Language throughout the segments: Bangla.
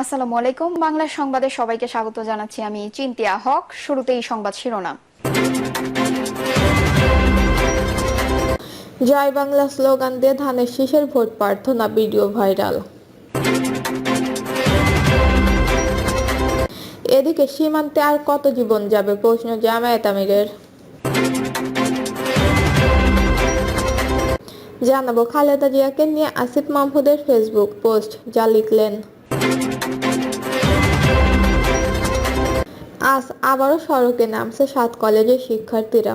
আসসালামু আলাইকুম। বাংলা সংবাদে সবাইকে স্বাগত জানাচ্ছি আমি চিন্তিয়া হক। শুরুতেই সংবাদ শিরোনাম। জয় বাংলা স্লোগান দিয়ে ধানের শীষের ভোট প্রার্থনা, ভিডিও ভাইরাল। এদিকে সীমান্তে আর কত জীবন যাবে প্রশ্ন জামায়াত আমিরের। জানাব খালেদা জিয়াকে নিয়ে আসিফ মাহমুদের ফেসবুক পোস্ট, যা লিখলেন। আজ আবারও সড়কে নামছে সাত কলেজের শিক্ষার্থীরা।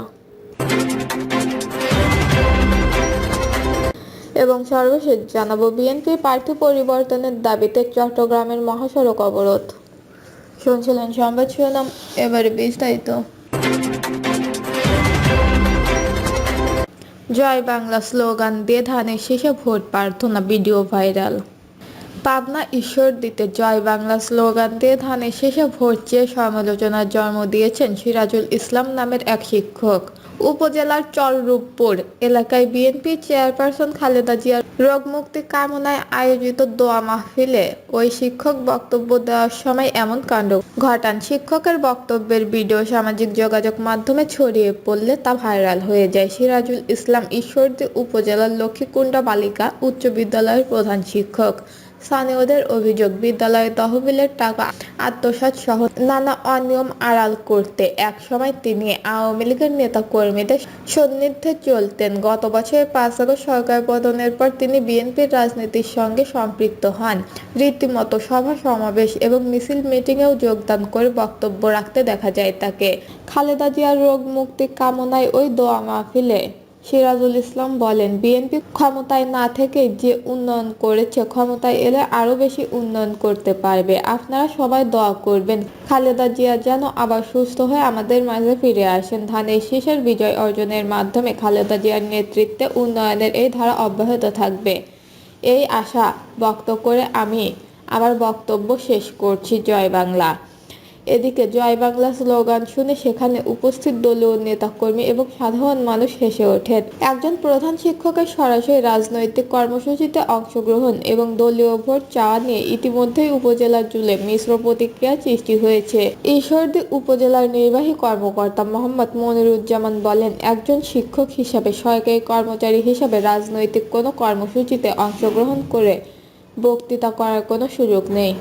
এবং সর্বশেষ জানাব বিএনপি প্রার্থী পরিবর্তনের দাবিতে চট্টগ্রামের মহাসড়ক অবরোধ। শুনছিলেন সংবাদ শিরোনাম, এবারে বিস্তারিত। জয় বাংলা স্লোগান দিয়ে ধানের শেষে ভোট প্রার্থনা, ভিডিও ভাইরাল। পাবনা ঈশ্বর দিতে জয় বাংলা স্লোগান দিয়ে ধানের শেষে ভোট চেয়ে সমালোচনার জন্ম দিয়েছেন সিরাজুল ইসলাম নামের এক শিক্ষক। উপজেলার চররূপপুর এলাকায় বিএনপি চেয়ারপারসন খালেদা জিয়ার রোগ মুক্তি কামনায় আয়োজিত দোয়া মাহফিলে ওই শিক্ষক বক্তব্য দেওয়ার সময় এমন কাণ্ড ঘটান। শিক্ষকের বক্তব্যের ভিডিও সামাজিক যোগাযোগ মাধ্যমে ছড়িয়ে পড়লে তা ভাইরাল হয়ে যায়। সিরাজুল ইসলাম ঈশ্বরদী উপজেলার লক্ষ্মীকুণ্ডা বালিকা উচ্চ বিদ্যালয়ের প্রধান শিক্ষক। স্থানীয়দের অভিযোগ বিদ্যালয়ের তহবিলের টাকা আত্মসাৎ সহ নানা অনিয়ম আড়াল করতে একসময় তিনি আওয়ামী লীগের নেতা কর্মীদের সান্নিধ্যে চলতেন। গত বছরের পাঁচ আগস্ট সরকার পতনের পর তিনি বিএনপির রাজনীতির সঙ্গে সম্পৃক্ত হন। রীতিমতো সভা, সমাবেশ এবং মিছিল মিটিংয়েও যোগদান করে বক্তব্য রাখতে দেখা যায় তাকে। খালেদা জিয়ার রোগ মুক্তি কামনায় ওই দোয়া মাহফিলে সিরাজুল ইসলাম বলেন, বিএনপি ক্ষমতায় না থেকে যে উন্নয়ন করেছে, ক্ষমতায় এলে আরও বেশি উন্নয়ন করতে পারবে। আপনারা সবাই দোয়া করবেন। খালেদা জিয়া যেন আবার সুস্থ হয়ে আমাদের মাঝে ফিরে আসেন। ধানের শীষের বিজয় অর্জনের মাধ্যমে খালেদা জিয়ার নেতৃত্বে উন্নয়নের এই ধারা অব্যাহত থাকবে। এই আশা ব্যক্ত করে আমি আমার বক্তব্য শেষ করছি। জয় বাংলা। এদিকে জয় বাংলা স্লোগান শুনে সেখানে উপস্থিত দলীয় নেতাকর্মী এবং সাধারণ মানুষ হেসে ওঠেন। একজন প্রধান শিক্ষকের সরাসরি রাজনৈতিক কর্মসূচিতে অংশগ্রহণ এবং দলীয় ভোট চাওয়া নিয়ে ইতিমধ্যেই উপজেলা জুড়ে মিশ্র প্রতিক্রিয়া সৃষ্টি হয়েছে। ঈশ্বরদী উপজেলার নির্বাহী কর্মকর্তা মোহাম্মদ মনিরুজ্জামান বলেন, একজন শিক্ষক হিসাবে সরকারি কর্মচারী হিসাবে রাজনৈতিক কোনো কর্মসূচিতে অংশগ্রহণ করে বক্তৃতা করার কোনো সুযোগ নেই।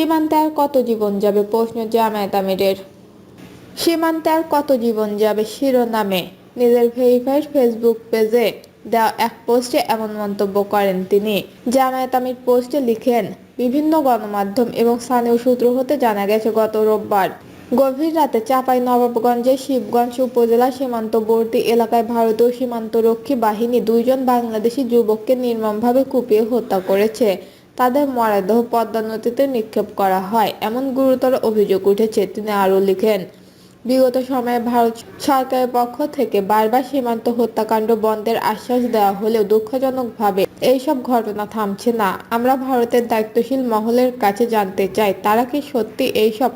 সীমান্তে আর কত জীবন যাবে প্রশ্ন জামায়াত আমিরের। সীমান্তে আর কত জীবন যাবে শিরোনামে? নিজের ভেরিফাইড ফেসবুক পেজে দেওয়া এক পোস্টে এমন মন্তব্য করেন তিনি। জামায়াত আমির পোস্টে লিখেন, বিভিন্ন গণমাধ্যম এবং স্থানীয় সূত্র হতে জানা গেছে গত রোববার গভীর রাতে চাপাই নবাবগঞ্জের শিবগঞ্জ উপজেলা সীমান্তবর্তী এলাকায় ভারতীয় সীমান্তরক্ষী বাহিনী দুইজন বাংলাদেশি যুবককে নির্মমভাবে কুপিয়ে হত্যা করেছে। তাদের মরদেহ পদ্মা নদীতে নিক্ষেপ করা হয়, এমন গুরুতর অভিযোগ উঠেছে, তিনি আরও লিখেন। বিগত সময়ে ভারত সরকারের পক্ষ থেকে বারবার সীমান্ত হত্যাকাণ্ড বন্ধের আশ্বাস দেওয়া হলেও দুঃখজনকভাবে এইসব ঘটনা থামছে না। আমরা ভারতের দায়িত্বশীল মহলের কাছে জানতে চাই, তারা কি সত্যি এইসব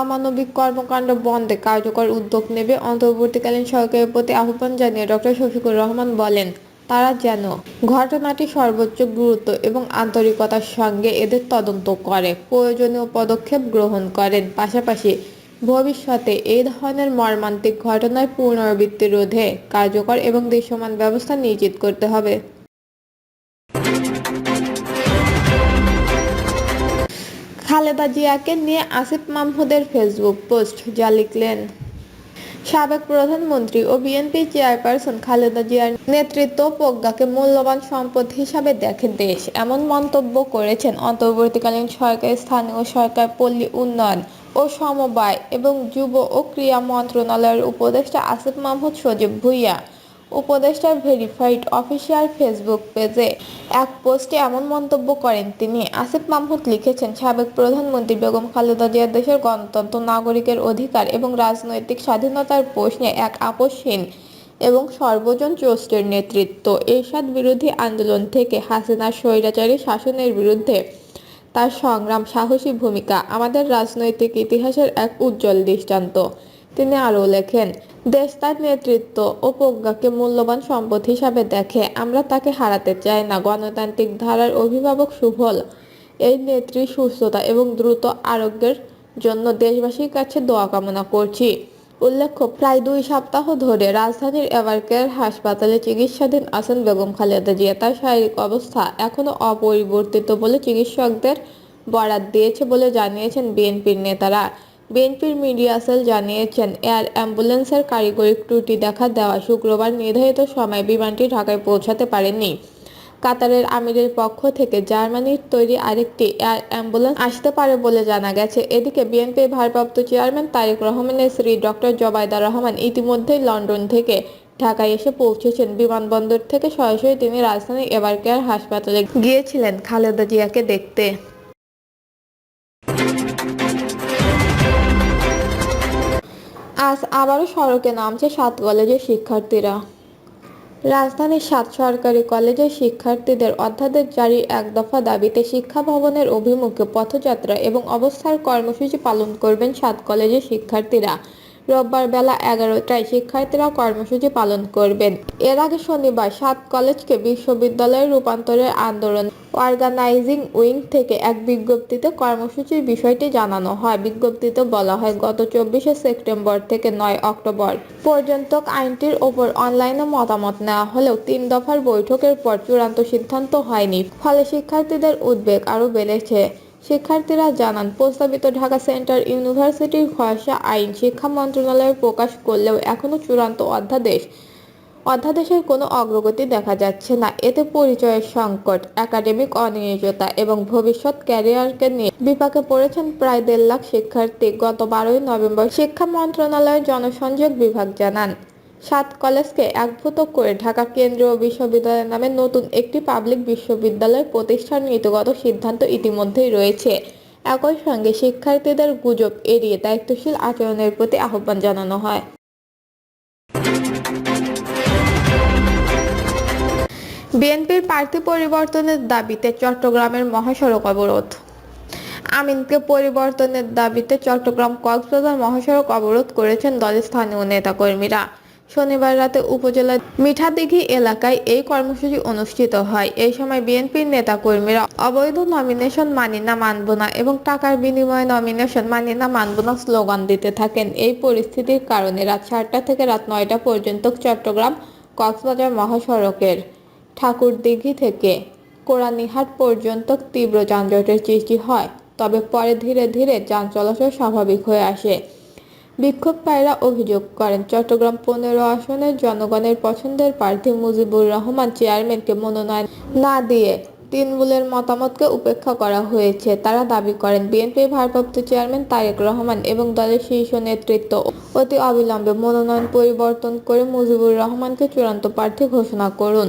অমানবিক কর্মকাণ্ড বন্ধে কার্যকর উদ্যোগ নেবে? অন্তর্বর্তীকালীন সরকারের প্রতি আহ্বান জানিয়ে ডক্টর শফিকুর রহমান বলেন তারা যেন ঘটনাটি সর্বোচ্চ গুরুত্ব এবং আন্তরিকতার সঙ্গে এদের তদন্ত করে, প্রয়োজনীয় পদক্ষেপ গ্রহণ করেন। পাশাপাশি ভবিষ্যতে এই ধরনের মর্মান্তিক ঘটনার পুনরাবৃত্তি রোধে কার্যকর এবং দৃশ্যমান ব্যবস্থা নিশ্চিত করতে হবে। খালেদা জিয়াকে নিয়ে আসিফ মাহমুদের ফেসবুক পোস্ট, যা লিখলেন সাবেক প্রধানমন্ত্রী ও বিএনপি চেয়ারপারসন খালেদা জিয়ার নেতৃত্ব প্রজ্ঞাকে মূল্যবান সম্পদ হিসাবে দেখে দেশ। এমন মন্তব্য করেছেন অন্তর্বর্তীকালীন সরকার, স্থানীয় সরকার, পল্লী উন্নয়ন ও সমবায় এবং যুব ও ক্রীড়া মন্ত্রণালয়ের উপদেষ্টা আসিফ মাহমুদ সজীব ভুইয়া। উপদেষ্টার ভেরিফাইড অফিসিয়াল ফেসবুক পেজে এক পোস্টে এমন মন্তব্য করেন তিনি। আসিফ মাহমুদ লিখেছেন, সাবেক প্রধানমন্ত্রী বেগম খালেদা জিয়া দেশের গণতন্ত্র, নাগরিকের অধিকার এবং রাজনৈতিক স্বাধীনতার প্রশ্নে এক আপোষহীন এবং সর্বজন ট্রাস্টের নেতৃত্ব। এরশাদ বিরোধী আন্দোলন থেকে হাসিনার স্বৈরাচারী শাসনের বিরুদ্ধে তার সংগ্রাম সাহসী ভূমিকা। আমাদের রাজনৈতিক ইতিহাসের এক উজ্জ্বল দৃষ্টান্ত। তিনি আরও লেখেন, দেশ তার নেতৃত্ব ও প্রজ্ঞাকে মূল্যবান সম্পদ হিসাবে দেখে আমরা তাকে হারাতে চাই না। গণতান্ত্রিক ধারার অভিভাবক সুফল, এই নেত্রীর সুস্থতা এবং দ্রুত আরোগ্যের জন্য দেশবাসীর কাছে দোয়া কামনা করছি। উল্লেখ্য, প্রায় দুই সপ্তাহ ধরে রাজধানীর এভারকেয়ার হাসপাতালে চিকিৎসাধীন আছেন বেগম খালেদা জিয়া। তার শারীরিক অবস্থা এখনও অপরিবর্তিত বলে চিকিৎসকদের বরাত দিয়েছে বলে জানিয়েছেন বিএনপির নেতারা। বিএনপির মিডিয়া সেল জানিয়েছেন, এয়ার অ্যাম্বুলেন্সের কারিগরি ত্রুটি দেখা দেওয়া শুক্রবার নির্ধারিত সময়ে বিমানটি ঢাকায় পৌঁছাতে পারেনি কাতারের আমিরের পক্ষ থেকে জার্মানির তৈরি আরেকটি এয়ার অ্যাম্বুলেন্স আসতে পারে বলে জানা গেছে। এদিকে বিএনপির ভারপ্রাপ্ত চেয়ারম্যান তারেক রহমানের স্ত্রী ডক্টর জবাইদা রহমান ইতিমধ্যেই লন্ডন থেকে ঢাকায় এসে পৌঁছেছেন। বিমানবন্দর থেকে সরাসরি তিনি রাজধানী এবারকেয়ার হাসপাতালে গিয়েছিলেন খালেদা জিয়াকে দেখতে। আজ আবারও সড়কে নামছে সাত কলেজের শিক্ষার্থীরা। রাজধানীর সাত সরকারি কলেজের শিক্ষার্থীদের অধ্যাদেশ জারির এক দফা দাবিতে শিক্ষা ভবনের অভিমুখে পথযাত্রা এবং অবস্থার কর্মসূচি পালন করবেন সাত কলেজের শিক্ষার্থীরা। রোববার বেলা এগারোটায় শিক্ষার্থীরা কর্মসূচি পালন করবেন। এর আগে শনিবার সাত কলেজকে বিশ্ববিদ্যালয়ে রূপান্তরের আন্দোলন অর্গানাইজিং উইং থেকে এক বিজ্ঞপ্তিতে কর্মসূচির বিষয়টি জানানো হয়। বিজ্ঞপ্তিতে বলা হয়, গত চব্বিশে সেপ্টেম্বর থেকে নয় অক্টোবর পর্যন্ত আইনটির ওপর অনলাইনে মতামত নেওয়া হলেও তিন দফার বৈঠকের পর চূড়ান্ত সিদ্ধান্ত হয়নি। ফলে শিক্ষার্থীদের উদ্বেগ আরও বেড়েছে। শিক্ষার্থীরা জানান, প্রস্তাবিত ঢাকা সেন্টার ইউনিভার্সিটির খসড়া আইন শিক্ষা মন্ত্রণালয় প্রকাশ করলেও এখনও চূড়ান্ত অধ্যাদেশ, অধ্যাদেশের কোনো অগ্রগতি দেখা যাচ্ছে না। এতে পরিচয়ের সংকট, একাডেমিক অনিশ্চয়তা এবং ভবিষ্যৎ ক্যারিয়ারকে নিয়ে বিপাকে পড়েছেন প্রায় দেড় লাখ শিক্ষার্থী। গত বারোই নভেম্বর শিক্ষা মন্ত্রণালয়ের জনসংযোগ বিভাগ জানান সাত কলেজকে একভূত করে ঢাকা কেন্দ্রীয় বিশ্ববিদ্যালয় নামে নতুন একটি পাবলিক বিশ্ববিদ্যালয় প্রতিষ্ঠার নীতিগত সিদ্ধান্ত ইতিমধ্যেই রয়েছে। একই সঙ্গে শিক্ষার্থীদের গুজব এড়িয়ে দায়িত্বশীল আচরণের প্রতি আহ্বান জানানো হয়। বিএনপির প্রার্থী পরিবর্তনের দাবিতে চট্টগ্রামের মহাসড়ক অবরোধ। আমিনকে পরিবর্তনের দাবিতে চট্টগ্রাম কক্সবাজার মহাসড়ক অবরোধ করেছেন দলের স্থানীয় নেতাকর্মীরা। শনিবার রাতে উপজেলার মিঠাদিঘি এলাকায় এই কর্মসূচি অনুষ্ঠিত হয়। এই সময় বিএনপির নেতাকর্মীরা অবৈধ নমিনেশন মানি না মানব না এবং টাকার বিনিময়ে নমিনেশন মানি না মানব না স্লোগান দিতে থাকেন। এই পরিস্থিতির কারণে রাত সাতটা থেকে রাত নয়টা পর্যন্ত চট্টগ্রাম কক্সবাজার মহাসড়কের ঠাকুরদিঘি থেকে কোরানীহাট পর্যন্ত তীব্র যানজটের সৃষ্টি হয়। তবে পরে ধীরে ধীরে যান চলাচল স্বাভাবিক হয়ে আসে। বিক্ষোভকারীরা অভিযোগ করেন। চট্টগ্রাম পনেরো আসনের জনগণের পছন্দের প্রার্থী মুজিবুর রহমান চেয়ারম্যানকে মনোনয়ন না দিয়ে তৃণমূলের মতামতকে উপেক্ষা করা হয়েছে। তারা দাবি করেন, বিএনপির ভারপ্রাপ্ত চেয়ারম্যান তারেক রহমান এবং দলের শীর্ষ নেতৃত্ব অতি অবিলম্বে মনোনয়ন পরিবর্তন করে মুজিবুর রহমানকে চূড়ান্ত প্রার্থী ঘোষণা করুন।